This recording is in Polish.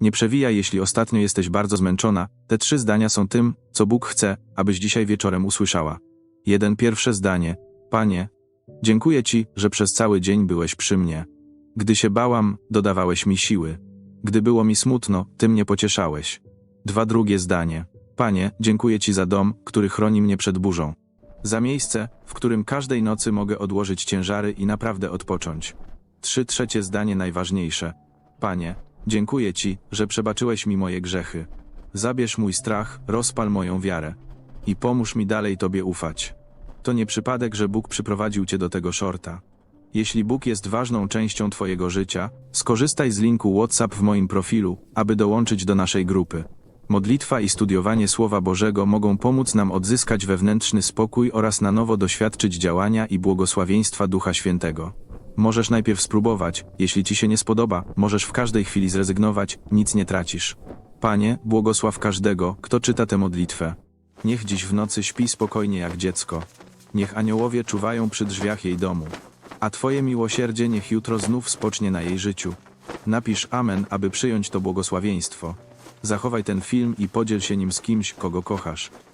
Nie przewijaj, jeśli ostatnio jesteś bardzo zmęczona. Te trzy zdania są tym, co Bóg chce, abyś dzisiaj wieczorem usłyszała. Jeden pierwsze zdanie. Panie, dziękuję Ci, że przez cały dzień byłeś przy mnie. Gdy się bałam, dodawałeś mi siły. Gdy było mi smutno, Ty mnie pocieszałeś. Dwa drugie zdanie. Panie, dziękuję Ci za dom, który chroni mnie przed burzą. Za miejsce, w którym każdej nocy mogę odłożyć ciężary i naprawdę odpocząć. Trzy trzecie zdanie najważniejsze. Panie, dziękuję Ci, że przebaczyłeś mi moje grzechy. Zabierz mój strach, rozpal moją wiarę. I pomóż mi dalej Tobie ufać. To nie przypadek, że Bóg przyprowadził Cię do tego shorta. Jeśli Bóg jest ważną częścią Twojego życia, skorzystaj z linku WhatsApp w moim profilu, aby dołączyć do naszej grupy. Modlitwa i studiowanie Słowa Bożego mogą pomóc nam odzyskać wewnętrzny spokój oraz na nowo doświadczyć działania i błogosławieństwa Ducha Świętego. Możesz najpierw spróbować, jeśli ci się nie spodoba, możesz w każdej chwili zrezygnować, nic nie tracisz. Panie, błogosław każdego, kto czyta tę modlitwę. Niech dziś w nocy śpi spokojnie jak dziecko. Niech aniołowie czuwają przy drzwiach jej domu. A Twoje miłosierdzie niech jutro znów spocznie na jej życiu. Napisz Amen, aby przyjąć to błogosławieństwo. Zachowaj ten film i podziel się nim z kimś, kogo kochasz.